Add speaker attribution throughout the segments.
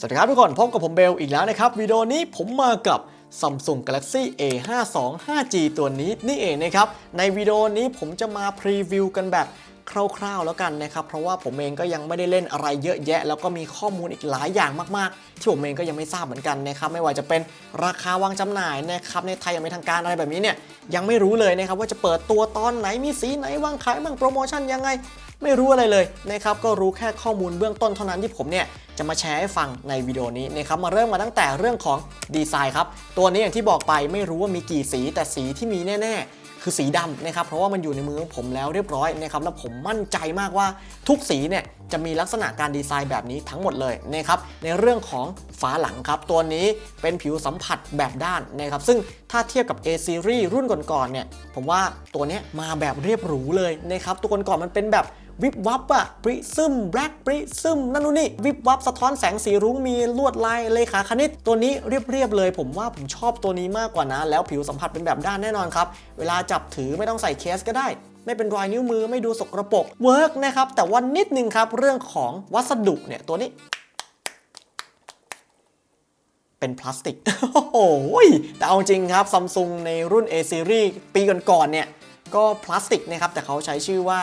Speaker 1: สวัสดีครับทุกคนพบกับผมเบลอีกแล้วนะครับวิดีโอนี้ผมมากับ Samsung Galaxy A52 5G ตัวนี้นี่เองนะครับในวิดีโอนี้ผมจะมาพรีวิวกันแบบคร่าวๆแล้วกันนะครับ เพราะว่าผมเองก็ยังไม่ได้เล่นอะไรเยอะแยะ แล้วก็มีข้อมูลอีกหลายอย่างมากๆ ที่ผมเองก็ยังไม่ทราบเหมือนกันนะครับไม่ว่าจะเป็นราคาวางจำหน่ายนะครับในไทยยังไม่ทางการอะไรแบบนี้เนี่ยยังไม่รู้เลยนะครับว่าจะเปิดตัวตอนไหนมีสีไหนวางขายบ้างโปรโมชั่นยังไง ไม่รู้อะไรเลยนะครับก็รู้แค่ข้อมูลเบื้องต้นเท่านั้นที่ผมเนี่ยจะมาแชร์ให้ฟังในวิดีโอนี้นะครับมาเริ่มมาตั้งแต่เรื่องของดีไซน์ครับตัวนี้อย่างที่บอกไปไม่รู้ว่ามีกี่สีแต่สีที่มีแน่ ๆคือสีดำนะครับเพราะว่ามันอยู่ในมือของผมแล้วเรียบร้อยนะครับแล้วผมมั่นใจมากว่าทุกสีเนี่ยจะมีลักษณะการดีไซน์แบบนี้ทั้งหมดเลยนะครับในเรื่องของฝาหลังครับ ตัวนี้เป็นผิวสัมผัสแบบด้านนะครับซึ่งถ้าเทียบกับ A series รุ่นก่อนๆเนี่ยผมว่าตัวเนี้ยมาแบบเรียบหรูเลยนะครับตัวก่อนๆมันเป็นแบบ วิบวับอะปริซึมแบล็กปริซึมนั่นนู่นนี่วิบวับสะท้อนแสงสีรุ้งมีลวดลายเลขาคณิต ตัวนี้เรียบๆเลย ผมว่าผมชอบตัวนี้มากกว่านะ แล้วผิวสัมผัสเป็นแบบด้านแน่นอนครับ เวลาจับถือไม่ต้องใส่เคสก็ได้ ไม่เป็นรอยนิ้วมือไม่ดูสกรปรกเวิร์กนะครับแต่ว่านิดนึงครับเรื่องของวัสดุเนี่ยตัวนี้เป็นพลาสติก โอ้โห แต่เอาจริงครับซัมซุงในรุ่น A series ปีก่อนๆเนี่ย ก็พลาสติกนะครับ แต่เขาใช้ชื่อว่า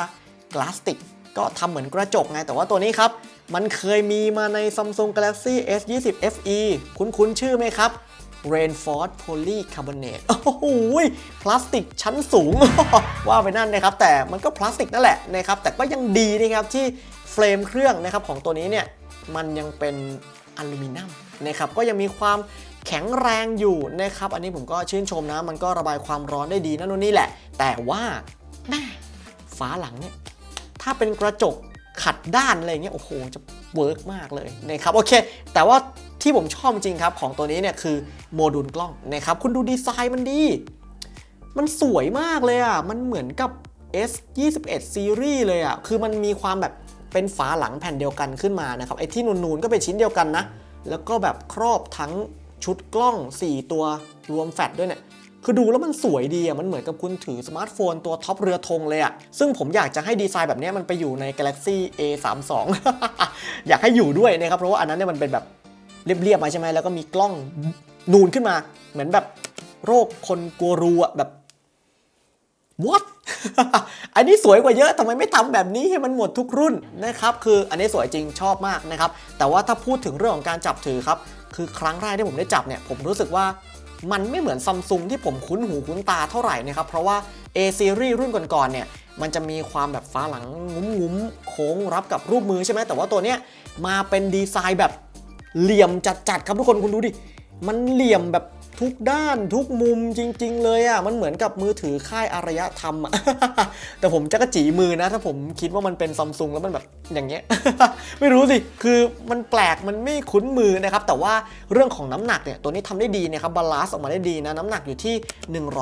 Speaker 1: กลาสติกก็ทำเหมือนกระจกไง แต่ว่าตัวนี้ครับ มันเคยมีมาใน Samsung Galaxy S20 FE คุ้นๆชื่อไหมครับ Rainforest Polycarbonate โอ้โหพลาสติกชั้นสูง ว่าไปนั่นนะครับ แต่มันก็พลาสติกนั่นแหละนะครับ แต่ก็ยังดีนะครับที่เฟรมเครื่องนะครับของตัวนี้เนี่ย มันยังเป็นอลูมิเนียมนะครับ ก็ยังมีความแข็งแรงอยู่นะครับ อันนี้ผมก็ชื่นชมนะ มันก็ระบายความร้อนได้ดีนั่นนู่นนี่แหละ แต่ว่าแม่ฝาหลังเนี่ย ถ้าเป็นกระจกขัดด้านอะไรเงี้ยโอ้โหจะเวิร์กมากเลยนะครับโอเค แต่ว่าที่ผมชอบจริงครับของตัวนี้เนี่ยคือโมดูลกล้องนะครับคุณดูดีไซน์มันดี มันสวยมากเลยอะมันเหมือนกับ S21 Series เลยอะคือมันมีความแบบเป็นฝาหลังแผ่นเดียวกันขึ้นมานะครับไอ้ที่นูนๆก็เป็นชิ้นเดียวกันนะ แล้วก็แบบครอบทั้งชุดกล้อง 4 ตัวรวมแฟลชด้วยเนี่ย คือดูแล้วมันสวยดีอะมันเหมือนกับคุณถือสมาร์ทโฟนตัวท็อปเรือธงเลยอะซึ่งผมอยากจะให้ดีไซน์แบบนี้มันไปอยู่ใน Galaxy A32 อยากให้อยู่ด้วยนะครับเพราะว่าอันนั้นเนี่ยมันเป็นแบบเรียบๆมาใช่ไหมแล้วก็มีกล้องนูนขึ้นมา เหมือนแบบโรคคนกลัวรูอะแบบ what อันนี้สวยกว่าเยอะทำไมไม่ทำแบบนี้ให้มันหมดทุกรุ่นนะครับ คืออันนี้สวยจริงชอบมากนะครับ แต่ว่าถ้าพูดถึงเรื่องของการจับถือครับ คือครั้งแรกที่ผมได้จับเนี่ย ผมรู้สึกว่า มันไม่เหมือนซัมซุงที่ผมคุ้นหูคุ้นตาเท่าไหร่นะครับเพราะว่า A series รุ่นก่อนๆเนี่ยมันจะมีความแบบฟ้าหลังงุ้มๆโค้งรับกับรูปมือใช่ไหมแต่ว่าตัวเนี้ยมาเป็นดีไซน์แบบเหลี่ยมจัดๆครับทุกคนคุณดูดิ มันเหลี่ยมแบบ ทุกด้านทุกมุมจริง ๆ เลยอะ่ะมันเหมือนกับมือถือค่ายอารยธรรมอะแต่ผมจะกระจีมือนะ ถ้าผมคิดว่ามันเป็นซัมซุงแล้วมันแบบอย่างเงี้ย ไม่รู้สิคือมันแปลกมันไม่คุ้นมือนะครับ แต่ว่าเรื่องของน้ำหนักเนี่ยตัวนี้ทำได้ดีนะครับบาลานซ์ออกมาได้ดีนะน้ำหนักอยู่ที่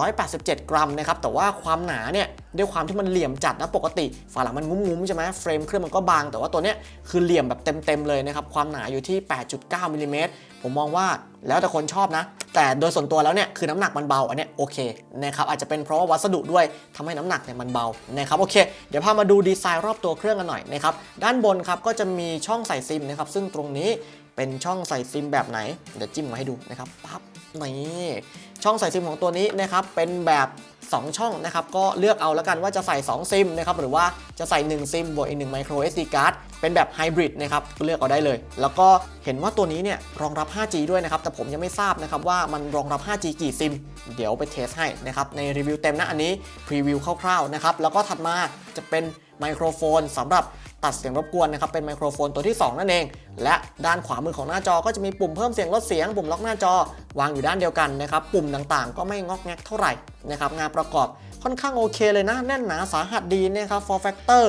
Speaker 1: 187 กรัมนะครับแต่ว่าความหนาเนี่ยด้วยความที่มันเหลี่ยมจัดนะปกติฝาหลังมันงุ้มๆใช่ไหมเฟรมเครื่องมันก็บาง แต่ว่าตัวเนี้ยคือเหลี่ยมแบบเต็มๆเลยนะครับความหนาอยู่ที่ 8.9มิลลิเมตรผมมองว่า แล้วแต่คนชอบนะ แต่โดยส่วนตัวแล้วเนี่ยคือน้ำหนักมันเบาอันเนี้ยโอเคนะครับอาจจะเป็นเพราะว่าวัสดุด้วยทำให้น้ำหนักเนี่ยมันเบานะครับโอเค เดี๋ยวพามาดูดีไซน์รอบตัวเครื่องกันหน่อยนะครับด้านบนครับก็จะมีช่องใส่ซิมนะครับซึ่งตรงนี้ เป็นช่องใส่ซิมแบบไหน เดี๋ยวจิ้มมาให้ดูนะครับปั๊บนี่ช่องใส่ซิมของตัวนี้นะครับเป็นแบบ 2 ช่องนะครับก็เลือกเอาแล้วกันว่าจะใส่ 2 ซิมนะครับหรือว่าจะใส่ 1 ซิมบวกอีก1 micro SD card เป็นแบบไฮบริดนะครับเลือกเอาได้เลย แล้วก็เห็นว่าตัวนี้เนี่ยรองรับ 5G ด้วยนะครับแต่ผมยังไม่ทราบนะครับว่ามันรองรับ 5G กี่ซิม เดี๋ยวไปเทสให้นะครับในรีวิวเต็มนะอันนี้พรีวิวคร่าวๆนะครับแล้วก็ถัดมาจะเป็นไมโครโฟนสำหรับ ตัดเสียงรบกวนนะครับเป็นไมโครโฟนตัวที่ 2 นั่นเอง และด้านขวามือของหน้าจอก็จะมีปุ่มเพิ่มเสียงลดเสียงปุ่มล็อกหน้าจอ วางอยู่ด้านเดียวกันนะครับปุ่มต่างๆ ก็ไม่งอกแงกเท่าไหร่นะครับงานประกอบค่อนข้างโอเคเลยนะแน่นหนาสาหัสดีนะครับ for factor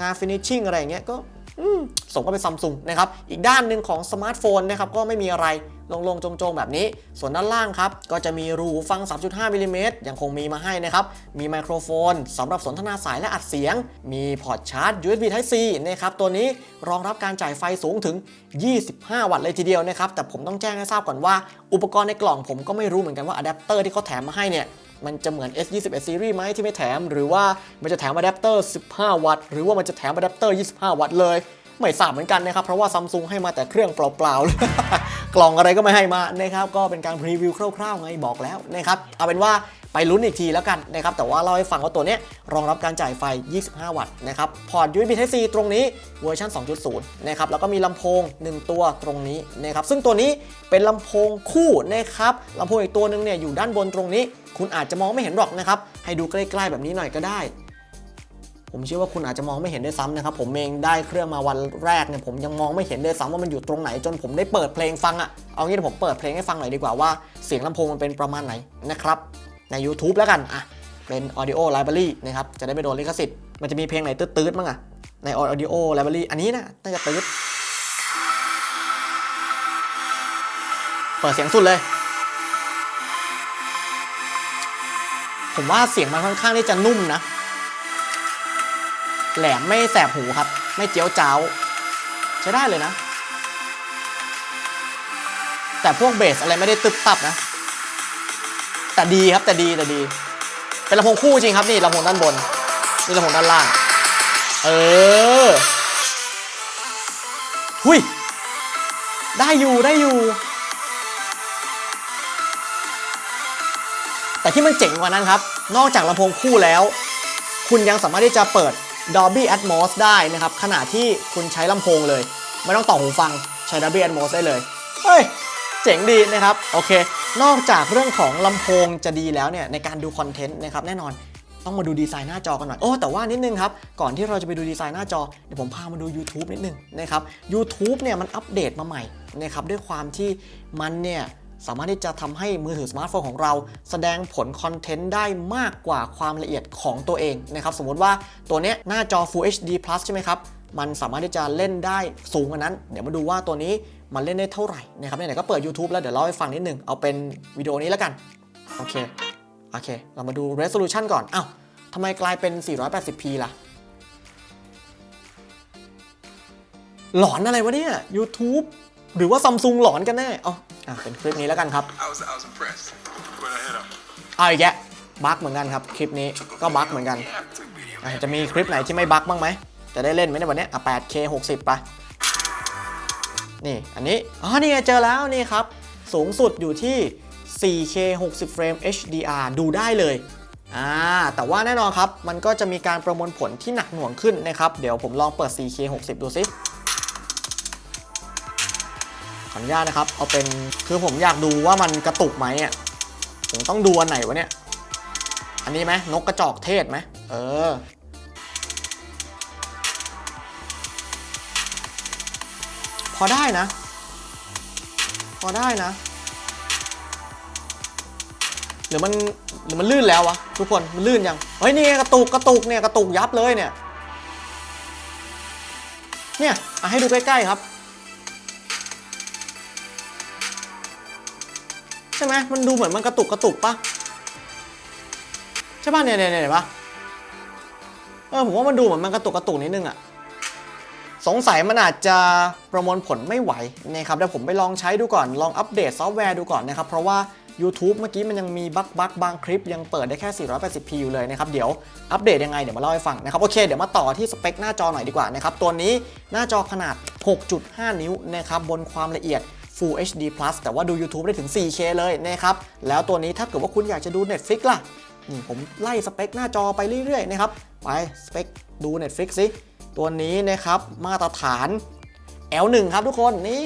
Speaker 1: งาน finishing อะไรอย่างเงี้ยก็สมก็เป็นซัมซุงนะครับ อีกด้านหนึ่งของสมาร์ทโฟนนะครับก็ไม่มีอะไร ลงๆจงๆ แบบนี้ ส่วนด้านล่างครับ ก็จะมีรูฟัง 3.5มิลลิเมตรยังคงมีมาให้นะครับ มีไมโครโฟนสำหรับสนทนาสายและอัดเสียง มีพอร์ตชาร์จ USB Type C นะครับ ตัวนี้รองรับการจ่ายไฟสูงถึง 25 วัตต์เลยทีเดียวนะครับ แต่ผมต้องแจ้งให้ทราบก่อนว่า อุปกรณ์ในกล่องผมก็ไม่รู้เหมือนกันว่าอะแดปเตอร์ที่เขาแถมมาให้เนี่ยมันจะเหมือน S21 Series ไหมที่ไม่แถม หรือว่ามันจะแถมอะแดปเตอร์ 15 วัตต์ หรือว่ามันจะแถมอะแดปเตอร์ 25 วัตต์เลย ไม่ทราบเหมือนกันนะครับ เพราะว่าซัมซุงให้มาแต่เครื่องเปล่าๆเลยกล่องอะไรก็ไม่ให้มานะครับ ก็เป็นการพรีวิวคร่าวๆไงบอกแล้วนะครับ เอาเป็นว่าไปลุ้นอีกทีแล้วกันนะครับ แต่ว่าเล่าให้ฟังว่าตัวนี้รองรับการจ่ายไฟ 25 วัตต์นะครับพอร์ต USB Type C ตรงนี้เวอร์ชัน2.0 นะครับ แล้วก็มีลำโพง 1 ตัวตรงนี้นะครับ ซึ่งตัวนี้เป็นลำโพงคู่นะครับลำโพงอีกตัวหนึงเนี่ยอยู่ด้านบนตรงนี้ คุณอาจจะมองไม่เห็นหรอกนะครับ ให้ดูใกล้ ๆ แบบนี้หน่อยก็ได้ ผมเชื่อว่าคุณอาจจะมองไม่เห็นด้วยซ้ำนะครับ ผมเองได้เครื่องมาวันแรกเนี่ยผมยังมองไม่เห็นด้วยซ้ำว่ามันอยู่ตรงไหนจนผมได้เปิดเพลงฟังอะ่ะเอางี้เดี๋ยวผมเปิดเพลงให้ฟังหน่อยดีกว่าว่าเสียงลำโพงมันเป็นประมาณไหนนะครับใน YouTube แล้วกันอะเป็น Audio Library นะครับจะได้ไม่โดนลิขสิทธิ์มันจะมีเพลงไหนตืดๆมั้งอะใน Audio Library อันนี้นะน่าจะตืดเปิดเสียงสุดเลย ผมว่าเสียงมันค่อนข้างที่จะนุ่มนะ แหลมไม่แสบหูครับ ไม่เจียวจ้าวใช้ได้เลยนะ แต่พวกเบสอะไรไม่ได้ตึบตับนะ แต่ดีครับแต่ดีแต่ดี เป็นลำโพงคู่จริงครับนี่ลำโพงด้านบน นี่ลำโพงด้านล่าง เออ หุยได้อยู่ได้อยู่ แต่ที่มันเจ๋งกว่านั้นครับ นอกจากลำโพงคู่แล้ว คุณยังสามารถที่จะเปิด Dolby Atmos ได้นะครับ ขณะที่คุณใช้ลำโพงเลย ไม่ต้องต่อหูฟังใช้ Dolby Atmos ได้เลย เฮ้ย เจ๋งดีนะครับ โอเค นอกจากเรื่องของลำโพงจะดีแล้วเนี่ย ในการดูคอนเทนต์นะครับ แน่นอนต้องมาดูดีไซน์หน้าจอกันหน่อย โอ้ แต่ว่านิดนึงครับ ก่อนที่เราจะไปดูดีไซน์หน้าจอ เดี๋ยวผมพามาดู YouTube นิดนึงนะครับ YouTube เนี่ยมันอัปเดตมาใหม่นะครับด้วยความที่มันเนี่ย สามารถที่จะทำให้มือถือสมาร์ทโฟนของเรา แสดงผลคอนเทนต์ได้มากกว่าความละเอียดของตัวเองนะครับสมมติว่าตัวเนี้ยหน้าจอ Full HD Plus ใช่ไหมครับมันสามารถที่จะเล่นได้สูงกว่านั้น เดี๋ยวมาดูว่าตัวนี้มันเล่นได้เท่าไหร่นะครับไหนๆก็เปิด YouTube แล้วเดี๋ยวเล่าให้ฟังนิดนึงเอาเป็นวิดีโอนี้แล้วกัน โอเค โอเค เรามาดู resolution ก่อนอ้าวทำไมกลายเป็น 480p ล่ะ หลอนอะไรวะเนี่ย YouTube หรือว่าซัมซุงหลอนกันแน่อ๋ออะเป็นคลิปนี้แล้วกันครับ
Speaker 2: I was, I was impressed. But I hit up.
Speaker 1: เอาอีกแยะบั๊กเหมือนกันครับ คลิปนี้ก็บั๊กเหมือนกัน
Speaker 2: Yeah, I took video.
Speaker 1: อะจะมีคลิปไหนที่ไม่บั๊กบ้างไหม จะได้เล่นไหมในวันเนี้ยอะ 8K 60 ไป นี่ อันนี้ อ๋อ นี่ไงเจอแล้วนี่ครับ สูงสุดอยู่ที่ 4K 60 เฟรม HDR ดูได้เลย อ่า แต่ว่าแน่นอนครับ มันก็จะมีการประมวลผลที่หนักหน่วงขึ้นนะครับ เดี๋ยวผมลองเปิด 4K 60 ดูซิข ออนุญาตนะครับ เอาเป็น คือผมอยากดูว่ามันกระตุกไหมอะผมต้องดูอันไหนวะเนี่ย อันนี้ไหมนกกระจอกเทศไหม เออ พอได้นะ พอได้นะ หรือมันหรือมันลื่นแล้ววะทุกคน มันลื่นยัง เฮ้ยนี่กระตุกกระตุกเนี่ยกระตุกยับเลยเนี่ย เนี่ยให้ดูใกล้ๆครับ ใช่ไหมมันดูเหมือนมันกระตุกกระตุกปะใช่ป่ะเนี่ยเนี่ยเนี่ยปะเออผมว่ามันดูเหมือนมันกระตุกกระตุกนิดนึงอะสงสัยมันอาจจะประมวลผลไม่ไหวนะครับเดี๋ยวผมไปลองใช้ดูก่อนลองอัปเดตซอฟต์แวร์ดูก่อนนะครับเพราะว่า YouTube เมื่อกี้มันยังมีบั๊กบั๊กบางคลิปยังเปิดได้แค่ 480p อยู่เลยนะครับ เดี๋ยวอัปเดตยังไงเดี๋ยวมาเล่าให้ฟังนะครับ โอเค เดี๋ยวมาต่อที่สเปคหน้าจอหน่อยดีกว่านะครับ ตัวนี้หน้าจอขนาด 6.5 นิ้วนะครับบนความละเอียด Full HD Plus แต่ว่าดู YouTube ได้ถึง 4K เลยนะครับ แล้วตัวนี้ถ้าเกิดว่าคุณอยากจะดู Netflix ล่ะ นี่ผมไล่สเปคหน้าจอไปเรื่อยๆนะครับ ไปสเปคดู Netflix สิ ตัวนี้นะครับมาตรฐาน L1 ครับทุกคนนี่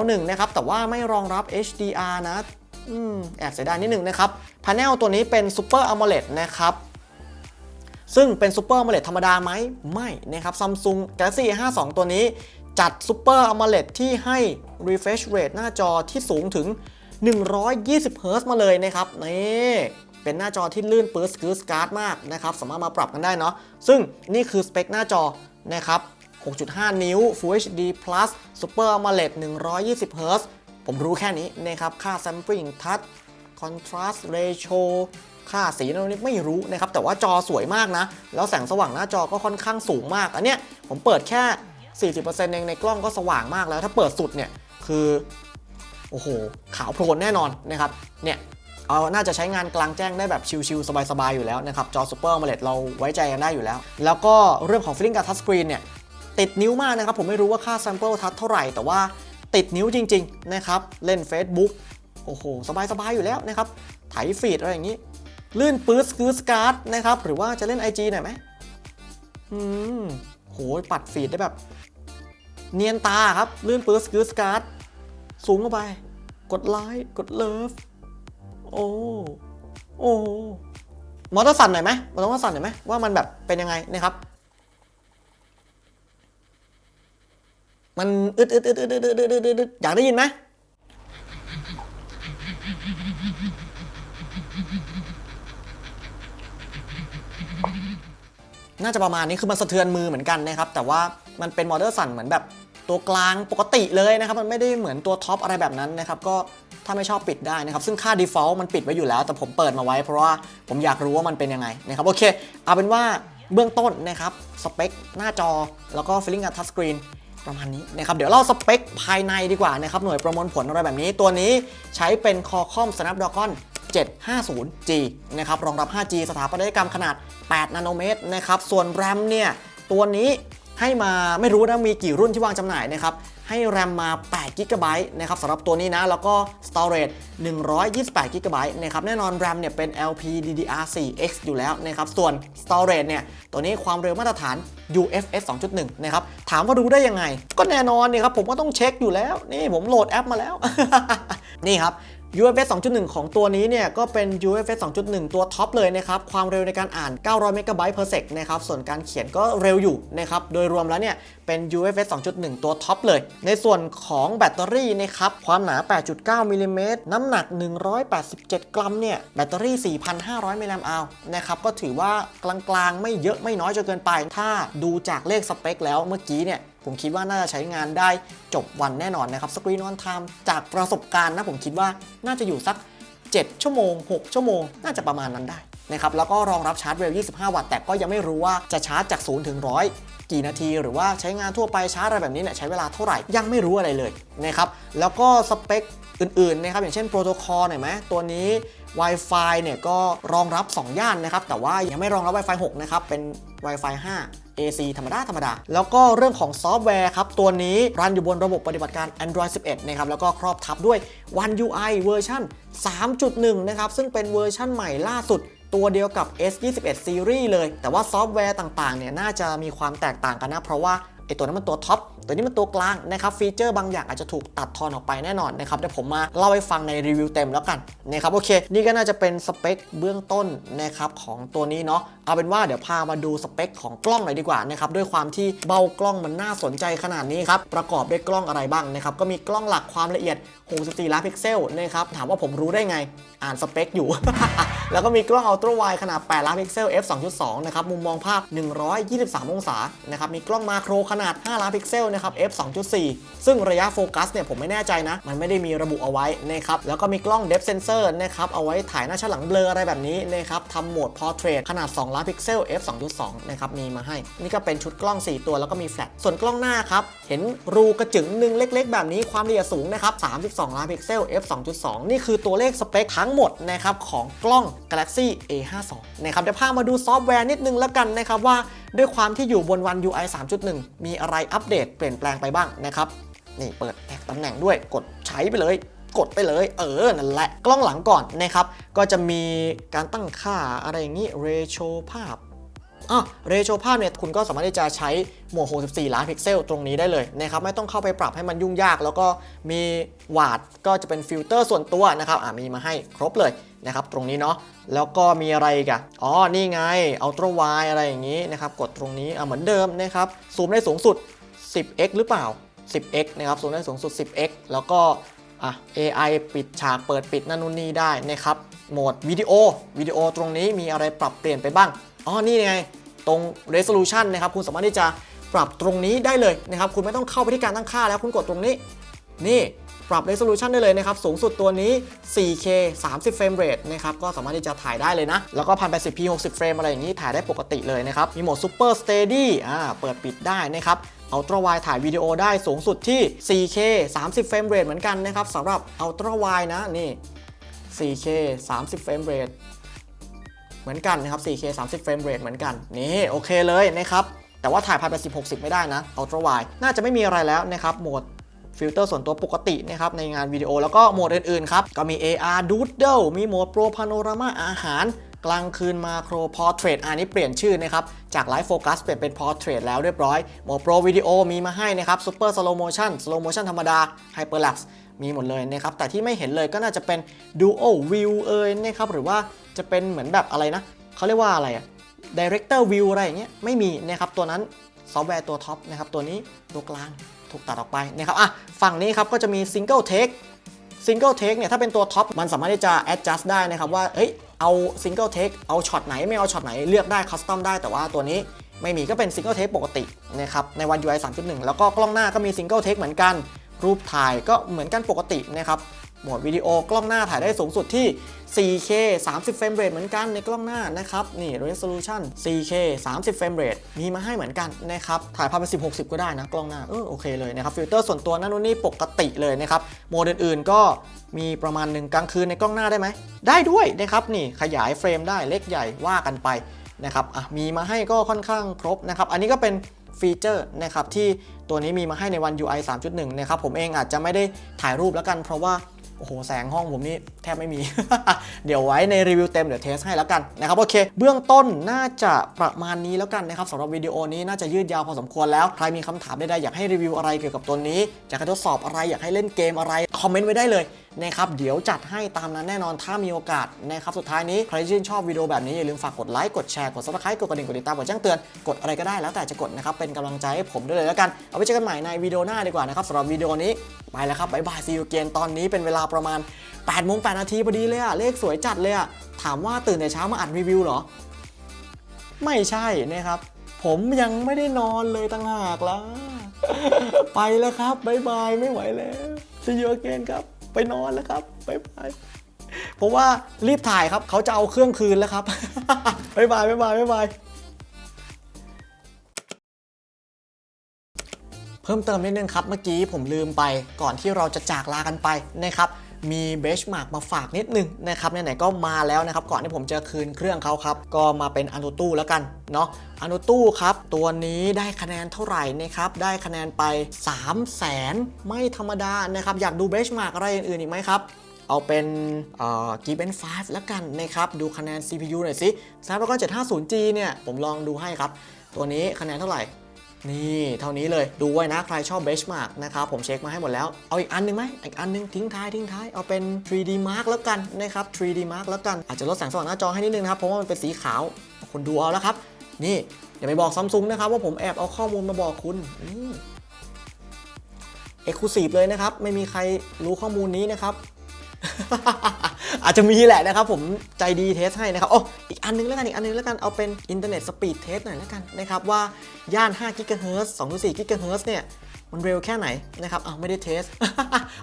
Speaker 1: L1 นะครับ แต่ว่าไม่รองรับ HDR นะอืมแอบเสียดายนิดนึงนะครับพา n e l ตัวนี้เป็น Super AMOLED นะครับซึ่งเป็น Super AMOLED ธรรมดาไหมไม่นะครับ Samsung Galaxy 52 ตัวนี้ จัด Super AMOLED ที่ให้ refresh rate หน้าจอที่สูงถึง 120 Hz มาเลยนะครับนี่เป็นหน้าจอที่ลื่นปื๊ดสกืสการ์ดมากนะครับ สามารถมาปรับกันได้เนาะซึ่งนี่คือสเปคหน้าจอนะครับ 6.5 นิ้ว Full HD Plus Super AMOLED 120 Hz ผมรู้แค่นี้นะครับ ค่า sampling touch contrast ratio ค่าสีนั่นนี่ไม่รู้นะครับ แต่ว่าจอสวยมากนะ แล้วแสงสว่างหน้าจอก็ค่อนข้างสูงมาก อันเนี้ยผมเปิดแค่ 40%เองในกล้องก็สว่างมากแล้ว ถ้าเปิดสุดเนี่ยคือ โอ้โห ขาวโพลนแน่นอนนะครับ เนี่ยเอาน่าจะใช้งานกลางแจ้งได้แบบชิลๆ สบายๆ อยู่แล้วนะครับ จอ Super AMOLED เราไว้ใจกันได้อยู่แล้ว แล้วก็เรื่องของ Feeling การ Touch Screen เนี่ย ติดนิ้วมากนะครับ ผมไม่รู้ว่าค่า sample touch เท่าไหร่ แต่ว่าติดนิ้วจริง ๆ นะครับ เล่น Facebook โอ้โห สบายๆ อยู่แล้วนะครับไถฟีดอะไรอย่างนี้ ลื่นปื๊ดสกือสการ์ดนะครับ หรือว่าจะเล่น IG หน่อยไหมอืมโหปัดฟีดได้แบบ เนียนตาครับลื่นปื๊ดสกือสการ์ดสูงเข้าไป กดไลค์กดเลิฟโอ้โอ้มอเตอร์สั่นหน่อยไหมมอเตอร์สั่นหน่อยไหมว่ามันแบบเป็นยังไงนะครับ มันอึดอึดอึดอึดอึดอึดอึดอึดอึดอึดอยากได้ยินไหมน่าจะประมาณนี้คือมันสะเทือนมือเหมือนกันนะครับ แต่ว่ามันเป็นมอเตอร์สั่นเหมือนแบบ ตัวกลางปกติเลยนะครับ มันไม่ได้เหมือนตัวท็อปอะไรแบบนั้นนะครับก็ถ้าไม่ชอบปิดได้นะครับ ซึ่งค่า default มันปิดไว้อยู่แล้ว แต่ผมเปิดมาไว้เพราะว่าผมอยากรู้ว่ามันเป็นยังไงนะครับโอเค เอาเป็นว่าเบื้องต้นนะครับสเปคหน้าจอแล้วก็ feeling กับ touch screen ประมาณนี้นะครับเดี๋ยวเล่าสเปคภายในดีกว่านะครับหน่วยประมวลผลอะไรแบบนี้ ตัวนี้ใช้เป็น Qualcomm Snapdragon 750G นะครับรองรับ 5G สถาปัตยกรรมขนาด 8 นาโนเมตรนะครับส่วน RAM เนี่ยตัวนี้ ให้มาไม่รู้นะมีกี่รุ่นที่วางจำหน่ายนะครับให้ RAM มา8 g b นะครับสำหรับตัวนี้นะ แล้วก็ Storage 128 g b นะครับแน่นอน RAM เนี่ยเป็น LPDDR4X อยู่แล้วนะครับส่วน Storage เนี่ยตัวนี้ความเร็วมาตรฐาน UFS 2.1 นะครับถามว่ารู้ได้ยังไง ก็แน่นอนนี่ครับผมก็ต้องเช็คอยู่แล้ว นี่ผมโหลดแอปมาแล้ว นี่ครับ UFS 2.1 ของตัวนี้เนี่ยก็เป็น UFS 2.1 ตัวท็อปเลยนะครับความเร็วในการอ่าน 900เมกะไบต์ per sec นะครับส่วนการเขียนก็เร็วอยู่นะครับโดยรวมแล้วเนี่ย เป็น UFS 2.1 ตัวท็อปเลย ในส่วนของแบตเตอรี่นะครับ ความหนา 8.9มิลลิเมตรน้ำหนัก 187 กรัมเนี่ย แบตเตอรี่ 4,500มิลลิแอมป์อาวนะครับ ก็ถือว่ากลางๆ ไม่เยอะไม่น้อยจนเกินไป ถ้าดูจากเลขสเปคแล้วเมื่อกี้เนี่ยผมคิดว่าน่าจะใช้งานได้จบวันแน่นอนนะครับสกรีนออนไทม์จากประสบการณ์นะผมคิดว่าน่าจะอยู่สัก 7 ชั่วโมง 6 ชั่วโมง น่าจะประมาณนั้นได้นะครับแล้วก็รองรับชาร์จเร็ว 25 วัตต์ แต่ก็ยังไม่รู้ว่าจะชาร์จจาก 0 ถึง 100 กี่นาทีหรือว่าใช้งานทั่วไปช้าอะไรแบบนี้เนี่ยใช้เวลาเท่าไหร่ยังไม่รู้อะไรเลยนะครับแล้วก็สเปคอื่นๆนะครับอย่างเช่นโปรโตคอลเห็นไหมตัวนี้ Wi-Fi เนี่ยก็รองรับ 2 ย่านนะครับ แต่ว่ายังไม่รองรับ Wi-Fi 6 นะครับ เป็น Wi-Fi 5 AC ธรรมดา ธรรมดา แล้วก็เรื่องของซอฟต์แวร์ครับ ตัวนี้รันอยู่บนระบบปฏิบัติการ Android 11 นะครับ แล้วก็ครอบทับด้วย One UI เวอร์ชัน3.1 นะครับ ซึ่งเป็นเวอร์ชันใหม่ล่าสุด ตัวเดียวกับ S21 Series เลย แต่ว่าซอฟต์แวร์ต่างๆ เนี่ย น่าจะมีความแตกต่างกันนะ เพราะว่าไอตัวนั้นมันตัวท็อป ตัวนี้มันตัวกลางนะครับ ฟีเจอร์บางอย่างอาจจะถูกตัดทอนออกไปแน่นอนนะครับเดี๋ยวผมมาเล่าให้ฟังในรีวิวเต็มแล้วกันนะครับ โอเค นี่ก็น่าจะเป็นสเปคเบื้องต้นนะครับของตัวนี้เนาะ เอาเป็นว่าเดี๋ยวพามาดูสเปคของกล้องหน่อยดีกว่านะครับ ด้วยความที่เบ้ากล้องมันน่าสนใจขนาดนี้ครับ ประกอบด้วยกล้องอะไรบ้างนะครับ ก็มีกล้องหลักความละเอียด 64 ล้านพิกเซลนะครับ ถามว่าผมรู้ได้ไง อ่านสเปคอยู่ แล้วก็มีกล้องอัลตร้าไวขนาด 8 ล้านพิกเซล f 2.2 นะครับ มุมมองภาพ 123 องศา นะครับ มีกล้องมาโครขนาด 5 ล้านพิกเซล นะครับ f 2.4 ซึ่งระยะโฟกัสเนี่ยผมไม่แน่ใจนะ มันไม่ได้มีระบุเอาไว้นะครับ แล้วก็มีกล้อง depth sensor นะครับ เอาไว้ถ่ายหน้าชั้นหลังเบลออะไรแบบนี้นะครับทำโหมด portrait ขนาด 2 ล้านพิกเซล f 2.2 นะครับ มีมาให้ นี่ก็เป็นชุดกล้อง 4 ตัว แล้วก็มีแฟลช ส่วนกล้องหน้าครับ เห็นรูกระจึงหนึ่งเล็ก ๆ แบบนี้ ความละเอียดสูงนะครับ32 ล้านพิกเซล f 2.2 นี่คือตัวเลขสเปคทั้งหมดนะครับของกล้อง Galaxy A52 นะครับเดี๋ยวพามาดูซอฟต์แวร์นิดนึงแล้วกันนะครับว่าด้วยความที่อยู่บน One UI 3.1 มีอะไรอัปเดตเปลี่ยนแปลงไปบ้างนะครับนี่เปิดแท็กตำแหน่งด้วยกดใช้ไปเลยกดไปเลย เออ นั่นแหละ กล้องหลังก่อนนะครับ ก็จะมีการตั้งค่าอะไรอย่างนี้ เรโชภาพ อะเรโชภาพเนี่ยคุณก็สามารถที่จะใช้โหมด 64 ล้านพิกเซลตรงนี้ได้เลยนะครับไม่ต้องเข้าไปปรับให้มันยุ่งยาก แล้วก็มีวาดก็จะเป็นฟิลเตอร์ส่วนตัวนะครับอะมีมาให้ครบเลยนะครับตรงนี้เนาะแล้วก็มีอะไรกันอ๋อ นี่ไง Ultra Wide อะไรอย่างนี้นะครับกดตรงนี้อะเหมือนเดิมนะครับซูมได้สูงสุด 10x หรือเปล่า 10x นะครับซูมได้สูงสุด 10x แล้วก็อะ AI ปิดฉากเปิดปิดนั่นนู่นนี่ได้นะครับโหมดวิดีโอวิดีโอตรงนี้มีอะไรปรับเปลี่ยนไปบ้าง อ๋อ นี่ไง ตรง resolution นะครับคุณสามารถที่จะปรับตรงนี้ได้เลยนะครับคุณไม่ต้องเข้าไปที่การตั้งค่าแล้วคุณกดตรงนี้ นี่ปรับ resolution ได้เลยนะครับ สูงสุดตัวนี้ 4K 30 เฟรมเรทนะครับ ก็สามารถที่จะถ่ายได้เลยนะ แล้วก็ 1080p 60 เฟรมอะไรอย่างนี้ถ่ายได้ปกติเลยนะครับ มีโหมด Super Steady อ่า เปิดปิดได้นะครับ Ultra Wide ถ่ายวิดีโอได้สูงสุดที่ 4K 30 เฟรมเรทเหมือนกันนะครับสำหรับ Ultra Wide นะ นี่ 4K 30 เฟรมเรท เหมือนกันนะครับ 4K 30 เฟรมเรทเหมือนกัน นี่ โอเคเลยนะครับ แต่ว่าถ่ายภายเป็น10 60 ไม่ได้นะ Ultra Wide น่าจะไม่มีอะไรแล้วนะครับโหมดฟิลเตอร์ส่วนตัวปกตินะครับในงานวิดีโอแล้วก็โหมดอื่นๆครับ ก็มี AR Doodle มีโหมด Pro Panorama อาหาร กลางคืนมาโคร Portrait อันนี้เปลี่ยนชื่อนะครับ จาก Live Focus เปลี่ยนเป็น Portrait แล้วเรียบร้อยโหมด Pro Video มีมาให้นะครับ Super Slow Motion Slow Motion ธรรมดา Hyperlapse มีหมดเลยนะครับ แต่ที่ไม่เห็นเลยก็น่าจะเป็น Dual View เอ่ยนะครับ หรือว่าจะเป็นเหมือนแบบอะไรนะ เขาเรียกว่าอะไรอะ Director View อะไรอย่างเงี้ยไม่มีนะครับตัวนั้นซอฟต์แวร์ตัวท็อปนะครับตัวนี้ตัวกลางถูกตัดออกไปนะครับอะฝั่งนี้ครับก็จะมี Single Take Single Take เนี่ยถ้าเป็นตัวท็อปมันสามารถที่จะ adjust ได้นะครับว่าเฮ้ย เอาซิงเกิลเทคเอาช็อตไหนไม่เอาช็อตไหนเลือกได้คัสตอมได้แต่ว่าตัวนี้ไม่มีก็เป็นซิงเกิลเทคปกตินะครับในวัน UI 3.1 แล้วก็กล้องหน้าก็มีซิงเกิลเทคเหมือนกันรูปถ่ายก็เหมือนกันปกตินะครับ โหมดวิดีโอกล้องหน้าถ่ายได้สูงสุดที่ 4K 30 เฟรมเรทเหมือนกันในกล้องหน้านะครับ นี่ resolution 4K 30 เฟรมเรทมีมาให้เหมือนกันนะครับ ถ่ายภาพเป็น10 60 ก็ได้นะกล้องหน้า เออโอเคเลยนะครับ ฟิลเตอร์ส่วนตัวนั่นนู่นนี่ปกติเลยนะครับ โหมดอื่นๆก็มีประมาณหนึ่งกลางคืนในกล้องหน้าได้ไหม ได้ด้วยนะครับนี่ขยายเฟรมได้เล็กใหญ่ว่ากันไปนะครับอะมีมาให้ก็ค่อนข้างครบนะครับอันนี้ก็เป็นฟีเจอร์นะครับที่ตัวนี้มีมาให้ในวัน UI 3.1 นะครับผมเองอาจจะไม่ได้ถ่ายรูปแล้วกันเพราะว่า โอ้โหแสงห้องผมนี่แทบไม่มี เดี๋ยวไว้ในรีวิวเต็มเดี๋ยวเทสให้แล้วกันนะครับโอเค เบื้องต้นน่าจะประมาณนี้แล้วกันนะครับสำหรับวิดีโอนี้น่าจะยืดยาวพอสมควรแล้ว ใครมีคำถามใดๆอยากให้รีวิวอะไรเกี่ยวกับตัวนี้อยากให้ทดสอบอะไรอยากให้เล่นเกมอะไรคอมเมนต์ไว้ได้เลยนะครับเดี๋ยวจัดให้ตามนั้นแน่นอนถ้ามีโอกาสนะครับสุดท้ายนี้ใครที่ชื่นชอบวิดีโอแบบนี้อย่าลืมฝากกดไลค์กดแชร์กด subscribe กดกระดิ่งกดติดตามกดแจ้งเตือนกดอะไรก็ได้แล้วแต่จะกดนะครับเป็นกำลังใจให้ผมด้วยเลยแล้วกันเอาไว้เจอกันใหม่ในวิดีโอหน้าดีกว่านะครับสำหรับวิดีโอนี้ไปแล้วครับบายบายซีอูเกนตอนนี้เป็นเวลาประมาณ8โมง8นาทีพอดีเลยอะเลขสวยจัดเลยอะถามว่าตื่นแต่เช้ามาอัดรีวิวเหรอ ไม่ใช่นะครับ ผมยังไม่ได้นอนเลยตั้งหากล่ะไปแล้วครับบายบายไม่ไหวแล้วซีอูเกนครับ ไปนอนแล้วครับบ๊ายบายเพราะว่ารีบถ่ายครับเขาจะเอาเครื่องคืนแล้วครับบ๊ายบายบ๊ายบายบ๊ายบายเพิ่มเติมนิดนึงครับเมื่อกี้ผมลืมไปก่อนที่เราจะจากลากันไปนะครับ มีเบชมาร์กมาฝากนิดนึงนะครับไหนๆก็มาแล้วนะครับ ก่อนที่ผมจะคืนเครื่องเขาครับ ก็มาเป็นอันตูตู้แล้วกันเนาะอันตูตู้ครับ ตัวนี้ได้คะแนนเท่าไหร่นะครับ ได้คะแนนไป 3 0 0แสนไม่ธรรมดานะครับ อยากดูเบชมาร์กอะไรอื่นอีกไหมครับเอาเป็นเอ่อ Geekbench 5แล้วกันนะครับ ดูคะแนน CPU หน่อยสิ Snapdragon 750G เนี่ย ผมลองดูให้ครับ ตัวนี้คะแนนเท่าไหร่ นี่เท่านี้เลยดูไว้นะใครชอบ benchmark นะครับผมเช็คมาให้หมดแล้ว เอาอีกอันหนึงไหมอีกอันหนึงทิ้งท้ายทิ้งท้ายเอาเป็น 3D mark แล้วกันนะครับ 3D mark แล้วกันอาจจะลดแสงสว่างหน้าจอให้นิดนึงนะครับเพราะว่ามันเป็นสีขาวคนดูเอาแล้วครับ นี่อย่าไปบอกซัมซุงนะครับว่าผมแอบเอาข้อมูลมาบอกคุณนี่ Exclusive เลยนะครับ ไม่มีใครรู้ข้อมูลนี้นะครับ อาจจะมีแหละนะครับผมใจดีเทสให้นะครับโอ้อีกอันนึงแล้วกันอีกอันนึงแล้วกันเอาเป็นอินเทอร์เน็ตสปีดเทสหน่อยแล้วกันนะครับว่าย่าน5กิกะเฮิรต2.4กิกะเฮิรตเนี่ยมันเร็วแค่ไหนนะครับอ้าวไม่ได้เทส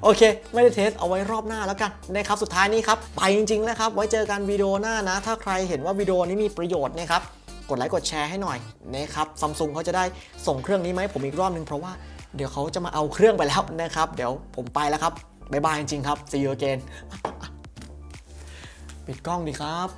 Speaker 1: โอเค ไม่ได้เทส เอาไว้รอบหน้าแล้วกันนะครับ สุดท้ายนี้ครับ ไปจริงๆแล้วครับ ไว้เจอกันวิดีโอหน้านะ ถ้าใครเห็นว่าวิดีโอนี้มีประโยชน์นะครับ กดไลค์กดแชร์ให้หน่อยนะครับซัมซุงเขาจะได้ส่งเครื่องนี้ไหมผมอีกรอบนึงเพราะว่าเดี๋ยวเขาจะมาเอาเครื่องไปแล้วนะครับ เดี๋ยวผมไปแล้วครับ บ๊ายบายจริงๆครับ see you again ปิดกล้องดีครับ